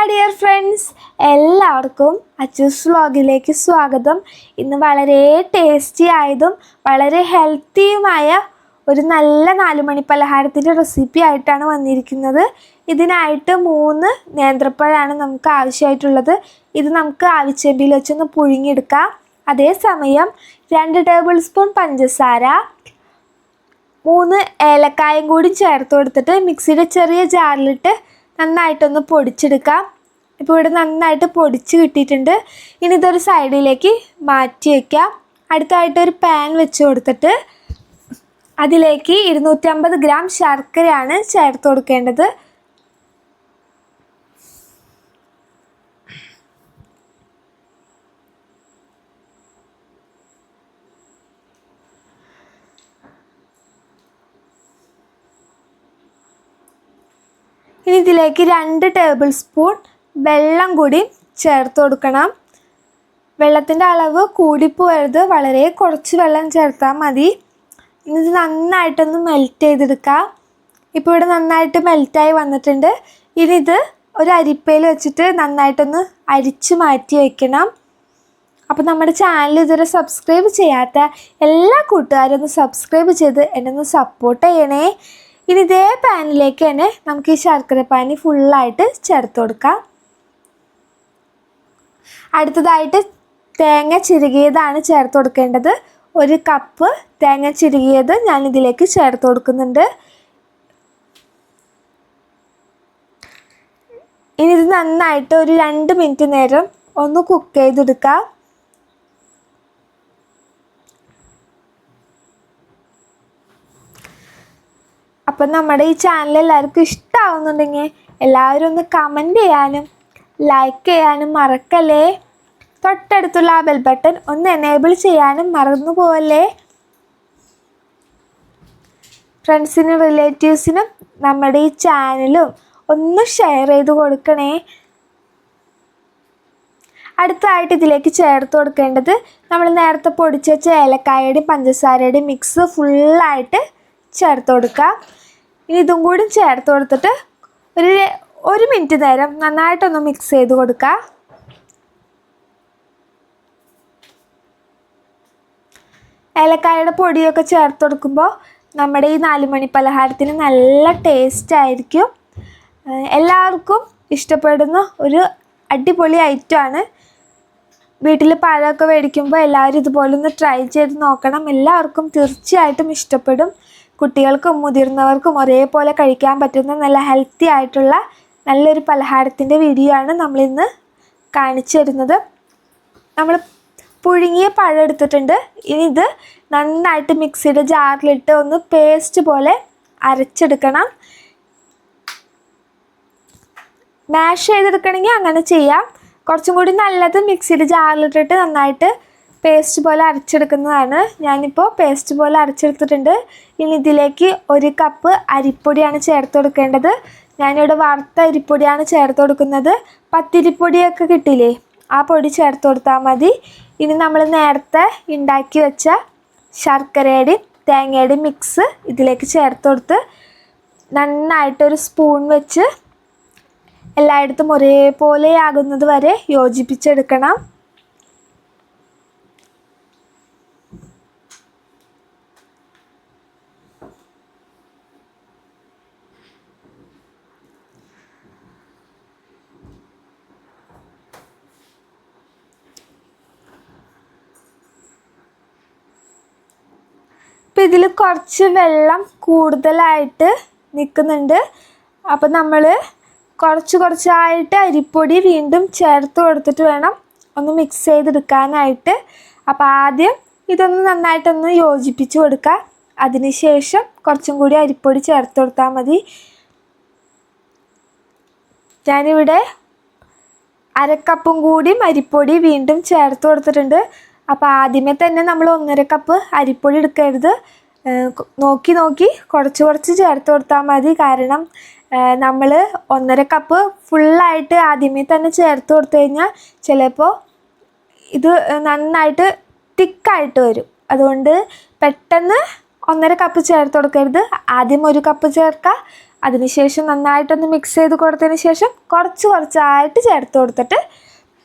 Hi dear friends എല്ലാവർക്കും അച്ചൂസ് വ്ളോഗിലേക്ക് സ്വാഗതം. ഇന്ന് വളരെ ടേസ്റ്റി ആയതും വളരെ ഹെൽത്തിയുമായ ഒരു നല്ല നാലുമണി പലഹാരത്തിന്റെ റെസിപ്പി ആയിട്ടാണ് വന്നിരിക്കുന്നത്. ഇതിനായിട്ട് മൂന്ന് നേന്ത്രപ്പഴമാണ് നമുക്ക് ആവശ്യമായിട്ടുള്ളത്. ഇത് നമുക്ക് ആവശ്യമ്പിൽ വെച്ചൊന്ന് പുഴുങ്ങിയെടുക്കാം. അതേസമയം രണ്ട് ടേബിൾ സ്പൂൺ പഞ്ചസാര മൂന്ന് ഏലക്കായും കൂടി ചേർത്ത് കൊടുത്തിട്ട് മിക്സിയുടെ ചെറിയ ജാറിലിട്ട് നന്നായിട്ടൊന്ന് പൊടിച്ചെടുക്കാം. ഇപ്പോൾ ഇവിടെ നന്നായിട്ട് പൊടിച്ച് കിട്ടിയിട്ടുണ്ട്. ഇനി ഇതൊരു സൈഡിലേക്ക് മാറ്റി വയ്ക്കാം അടുത്തായിട്ട് ഒരു പാൻ വെച്ച് കൊടുത്തിട്ട് അതിലേക്ക് ഇരുന്നൂറ്റമ്പത് ഗ്രാം ശർക്കരയാണ് ചേർത്ത് കൊടുക്കേണ്ടത്. ഇനി ഇതിലേക്ക് രണ്ട് ടേബിൾ സ്പൂൺ വെള്ളം കൂടി ചേർത്ത് കൊടുക്കണം. വെള്ളത്തിന്റെ അളവ് കൂടിപ്പോയത് വളരെ കുറച്ച് വെള്ളം ചേർത്താൽ മതി. ഇനി ഇത് നന്നായിട്ടൊന്ന് മെൽറ്റ് ചെയ്തെടുക്കാം. ഇപ്പോൾ ഇവിടെ നന്നായിട്ട് മെൽറ്റായി വന്നിട്ടുണ്ട്. ഇനി ഇത് ഒരു അരിപ്പയിൽ വെച്ചിട്ട് നന്നായിട്ടൊന്ന് അരിച്ച് മാറ്റി വയ്ക്കണം അപ്പോൾ നമ്മുടെ ചാനൽ ഇതുവരെ സബ്സ്ക്രൈബ് ചെയ്യാത്ത എല്ലാ കൂട്ടുകാരും ഒന്ന് സബ്സ്ക്രൈബ് ചെയ്ത് എന്നെ ഒന്ന് സപ്പോർട്ട് ചെയ്യണേ. ഇനി ഇതേ പാനിലേക്ക് തന്നെ നമുക്ക് ഈ ശർക്കര പാനി ഫുള്ളായിട്ട് ചേർത്ത് കൊടുക്കാം. അടുത്തതായിട്ട് തേങ്ങ ചിരുകിയതാണ് ചേർത്ത് കൊടുക്കേണ്ടത്. ഒരു കപ്പ് തേങ്ങ ചിരുകിയത് ഞാൻ ഇതിലേക്ക് ചേർത്ത് കൊടുക്കുന്നുണ്ട്. ഇനി ഇത് നന്നായിട്ട് ഒരു രണ്ട് മിനിറ്റ് നേരം ഒന്ന് കുക്ക് ചെയ്തെടുക്കാം. അപ്പം നമ്മുടെ ഈ ചാനൽ എല്ലാവർക്കും ഇഷ്ടമാവുന്നുണ്ടെങ്കിൽ എല്ലാവരും ഒന്ന് കമന്റ് ചെയ്യാനും ലൈക്ക് ചെയ്യാനും മറക്കല്ലേ? തൊട്ടടുത്തുള്ള ആ ബെൽ ബട്ടൺ ഒന്ന് എനേബിൾ ചെയ്യാനും മറന്നു പോവല്ലേ? ഫ്രണ്ട്സിനും റിലേറ്റീവ്സിനും നമ്മുടെ ഈ ചാനലും ഒന്ന് ഷെയർ ചെയ്ത് കൊടുക്കണേ. അടുത്തതായിട്ട് ഇതിലേക്ക് ചേർത്ത് കൊടുക്കേണ്ടത് നമ്മൾ നേരത്തെ പൊടിച്ച ഏലക്കായയുടെയും പഞ്ചസാരയുടെയും മിക്സ് ഫുള്ളായിട്ട് ചേർത്ത് കൊടുക്കാം ഇനി ഇതും കൂടി ചേർത്ത് കൊടുത്തിട്ട് ഒരു ഒരു മിനിറ്റ് നേരം നന്നായിട്ടൊന്ന് മിക്സ് ചെയ്ത് കൊടുക്കുക ഏലക്കായയുടെ പൊടിയൊക്കെ ചേർത്ത് കൊടുക്കുമ്പോൾ നമ്മുടെ ഈ നാലുമണി പലഹാരത്തിന് നല്ല ടേസ്റ്റ് ആയിരിക്കും. എല്ലാവർക്കും ഇഷ്ടപ്പെടുന്ന ഒരു അടിപൊളി ഐറ്റമാണ് വീട്ടിൽ പഴമൊക്കെ മേടിക്കുമ്പോൾ എല്ലാവരും ഇതുപോലെ ഒന്ന് ട്രൈ ചെയ്ത് നോക്കണം. എല്ലാവർക്കും തീർച്ചയായിട്ടും ഇഷ്ടപ്പെടും. കുട്ടികൾക്കും മുതിർന്നവർക്കും ഒരേപോലെ കഴിക്കാൻ പറ്റുന്ന നല്ല ഹെൽത്തി ആയിട്ടുള്ള നല്ലൊരു പലഹാരത്തിന്റെ വീഡിയോ ആണ് നമ്മളിന്ന് കാണിച്ചു തരുന്നത്. നമ്മൾ പുഴുങ്ങിയ പഴം എടുത്തിട്ടുണ്ട്. ഇനി ഇത് നന്നായിട്ട് മിക്സിയുടെ ജാറിലിട്ട് ഒന്ന് പേസ്റ്റ് പോലെ അരച്ചെടുക്കണം. മാഷ് ചെയ്തെടുക്കണമെങ്കിൽ അങ്ങനെ ചെയ്യാം. കുറച്ചും കൂടി നല്ലത് മിക്സിയിൽ ജാറിലിട്ടിട്ട് നന്നായിട്ട് പേസ്റ്റ് പോലെ അരച്ചെടുക്കുന്നതാണ്. ഞാനിപ്പോൾ പേസ്റ്റ് പോലെ അരച്ചെടുത്തിട്ടുണ്ട്. ഇനി ഇതിലേക്ക് ഒരു കപ്പ് അരിപ്പൊടിയാണ് ചേർത്ത് കൊടുക്കേണ്ടത്. ഞാനിവിടെ വറുത്ത അരിപ്പൊടിയാണ് ചേർത്ത് കൊടുക്കുന്നത്. പത്തിരിപ്പൊടിയൊക്കെ കിട്ടില്ലേ? ആ പൊടി ചേർത്ത് കൊടുത്താൽ മതി. ഇനി നമ്മൾ നേരത്തെ ഉണ്ടാക്കി വെച്ച ശർക്കരയുടെയും തേങ്ങയുടെയും മിക്സ് ഇതിലേക്ക് ചേർത്ത് കൊടുത്ത് നന്നായിട്ടൊരു സ്പൂൺ വെച്ച് എല്ലായിടത്തും ഒരേപോലെ ആകുന്നത് വരെ യോജിപ്പിച്ചെടുക്കണം. ഇപ്പം ഇതിൽ കുറച്ച് വെള്ളം കൂടുതലായിട്ട് നിൽക്കുന്നുണ്ട് അപ്പം നമ്മൾ കുറച്ച് കുറച്ചായിട്ട് അരിപ്പൊടി വീണ്ടും ചേർത്ത് കൊടുത്തിട്ട് വേണം ഒന്ന് മിക്സ് ചെയ്തെടുക്കാനായിട്ട്. അപ്പോൾ ആദ്യം ഇതൊന്ന് നന്നായിട്ടൊന്ന് യോജിപ്പിച്ച് കൊടുക്കുക അതിനുശേഷം കുറച്ചും കൂടി അരിപ്പൊടി ചേർത്ത് കൊടുത്താൽ മതി. ഞാനിവിടെ അരക്കപ്പും കൂടി അരിപ്പൊടി വീണ്ടും ചേർത്ത് കൊടുത്തിട്ടുണ്ട്. അപ്പോൾ ആദ്യമേ തന്നെ നമ്മൾ ഒന്നര കപ്പ് അരിപ്പൊടി എടുക്കരുത്. നോക്കി നോക്കി കുറച്ച് കുറച്ച് ചേർത്ത് കൊടുത്താൽ മതി. കാരണം നമ്മൾ ഒന്നര കപ്പ് ഫുള്ളായിട്ട് ആദ്യമേ തന്നെ ചേർത്ത് കൊടുത്തു കഴിഞ്ഞാൽ ചിലപ്പോൾ ഇത് നന്നായിട്ട് തിക്കായിട്ട് വരും. അതുകൊണ്ട് പെട്ടെന്ന് ഒന്നര കപ്പ് ചേർത്ത് കൊടുക്കരുത്. ആദ്യം ഒരു കപ്പ് ചേർക്കുക. അതിനുശേഷം നന്നായിട്ടൊന്ന് മിക്സ് ചെയ്ത് കൊടുത്തതിന് ശേഷം കുറച്ച് കുറച്ചായിട്ട് ചേർത്ത് കൊടുത്തിട്ട്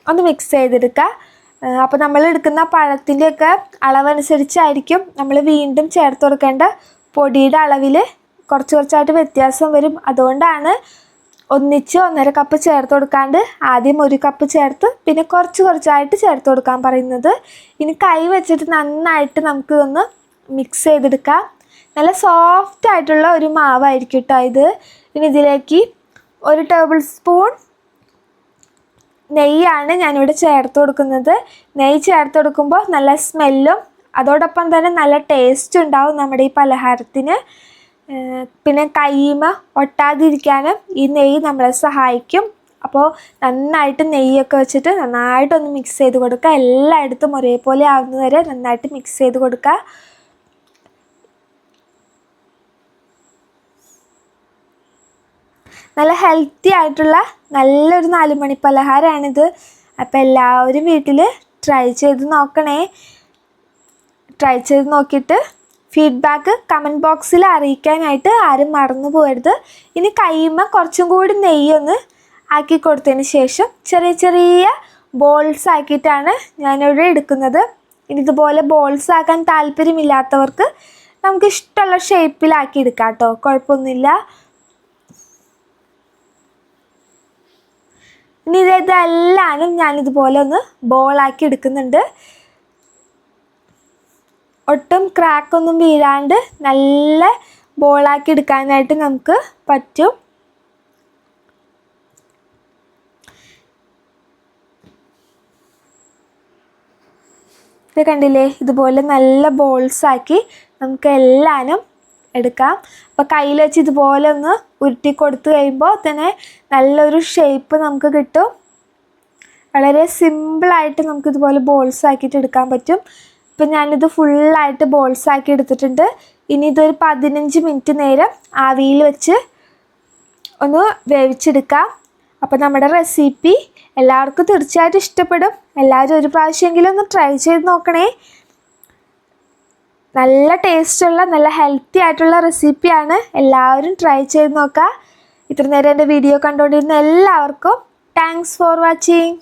ഒന്ന് മിക്സ് ചെയ്തെടുക്കുക. അപ്പോൾ നമ്മൾ എടുക്കുന്ന പഴത്തിന്റെയൊക്കെ അളവനുസരിച്ചായിരിക്കും നമ്മൾ വീണ്ടും ചേർത്ത് കൊടുക്കേണ്ട പൊടിയുടെ അളവിൽ കുറച്ച് കുറച്ചായിട്ട് വ്യത്യാസം വരും. അതുകൊണ്ടാണ് ഒന്നിച്ച് ഒന്നര കപ്പ് ചേർത്ത് കൊടുക്കാണ്ട് ആദ്യം ഒരു കപ്പ് ചേർത്ത് പിന്നെ കുറച്ച് കുറച്ചായിട്ട് ചേർത്ത് കൊടുക്കാൻ പറയുന്നത്. ഇനി കൈ വെച്ചിട്ട് നന്നായിട്ട് നമുക്ക് ഒന്ന് മിക്സ് ചെയ്തെടുക്കാം. നല്ല സോഫ്റ്റ് ആയിട്ടുള്ള ഒരു മാവായിരിക്കും കേട്ടോ ഇത്. ഇനി ഇതിലേക്ക് ഒരു ടേബിൾ സ്പൂൺ നെയ്യാണ് ഞാനിവിടെ ചേർത്ത് കൊടുക്കുന്നത്. നെയ്യ് ചേർത്ത് കൊടുക്കുമ്പോൾ നല്ല സ്മെല്ലും അതോടൊപ്പം തന്നെ നല്ല ടേസ്റ്റ് ഉണ്ടാവും നമ്മുടെ ഈ പലഹാരത്തിന്. പിന്നെ കയ്യുമ ഒട്ടാതിരിക്കാനും ഈ നെയ്യ് നമ്മളെ സഹായിക്കും. അപ്പോൾ നന്നായിട്ട് നെയ്യൊക്കെ വെച്ചിട്ട് നന്നായിട്ടൊന്ന് മിക്സ് ചെയ്ത് കൊടുക്കുക. എല്ലായിടത്തും ഒരേപോലെ ആവുന്നത് വരെ നന്നായിട്ട് മിക്സ് ചെയ്ത് കൊടുക്കുക. നല്ല ഹെൽത്തി ആയിട്ടുള്ള നല്ലൊരു നാലുമണി പലഹാരമാണിത് അപ്പോൾ എല്ലാവരും വീട്ടിൽ ട്രൈ ചെയ്ത് നോക്കണേ. ട്രൈ ചെയ്ത് നോക്കിയിട്ട് ഫീഡ്ബാക്ക് കമന്റ് ബോക്സിൽ അറിയിക്കാനായിട്ട് ആരും മറന്നു പോകരുത്. ഇനി കയ്യുമ്മ കുറച്ചും കൂടി നെയ്യൊന്ന് ആക്കി കൊടുത്തതിന് ശേഷം ചെറിയ ചെറിയ ബോൾസ് ആക്കിയിട്ടാണ് ഞാനിവിടെ എടുക്കുന്നത്. ഇതുപോലെ ബോൾസ് ആക്കാൻ താല്പര്യമില്ലാത്തവർക്ക് നമുക്ക് ഇഷ്ടമുള്ള ഷേപ്പിലാക്കി എടുക്കാം കേട്ടോ. കുഴപ്പമൊന്നുമില്ല. ഇനി ഇതെല്ലാനും ഞാനിതുപോലെ ഒന്ന് ബോളാക്കി എടുക്കുന്നുണ്ട്. ഒട്ടും ക്രാക്കൊന്നും വീഴാണ്ട് നല്ല ബോളാക്കി എടുക്കാനായിട്ട് നമുക്ക് പറ്റും. ഇത് കണ്ടില്ലേ? ഇതുപോലെ നല്ല ബോൾസ് ആക്കി നമുക്ക് എല്ലാനും എടുക്കാം. അപ്പോൾ കയ്യിൽ വെച്ച് ഇതുപോലെ ഒന്ന് ഉരുട്ടി കൊടുത്തു കഴിയുമ്പോൾ തന്നെ നല്ലൊരു ഷേപ്പ് നമുക്ക് കിട്ടും. വളരെ സിമ്പിളായിട്ട് നമുക്ക് ഇതുപോലെ ബോൾസ് ആക്കിയിട്ട് എടുക്കാൻ പറ്റും. ഇപ്പം ഞാനിത് ഫുള്ളായിട്ട് ബോൾസ് ആക്കി എടുത്തിട്ടുണ്ട്. ഇനി ഇതൊരു പതിനഞ്ച് മിനിറ്റ് നേരം ആവിയിൽ വെച്ച് ഒന്ന് വേവിച്ചെടുക്കാം. അപ്പോൾ നമ്മുടെ റെസിപ്പി എല്ലാവർക്കും തീർച്ചയായിട്ടും ഇഷ്ടപ്പെടും. എല്ലാവരും ഒരു പ്രാവശ്യമെങ്കിലും ഒന്ന് ട്രൈ ചെയ്ത് നോക്കണേ. നല്ല ടേസ്റ്റുള്ള നല്ല ഹെൽത്തി ആയിട്ടുള്ള റെസിപ്പിയാണ് എല്ലാവരും ട്രൈ ചെയ്ത് നോക്കുക ഇത്ര നേരം എന്റെ വീഡിയോ കണ്ടുകൊണ്ടിരുന്ന എല്ലാവർക്കും താങ്ക്സ് ഫോർ വാച്ചിങ്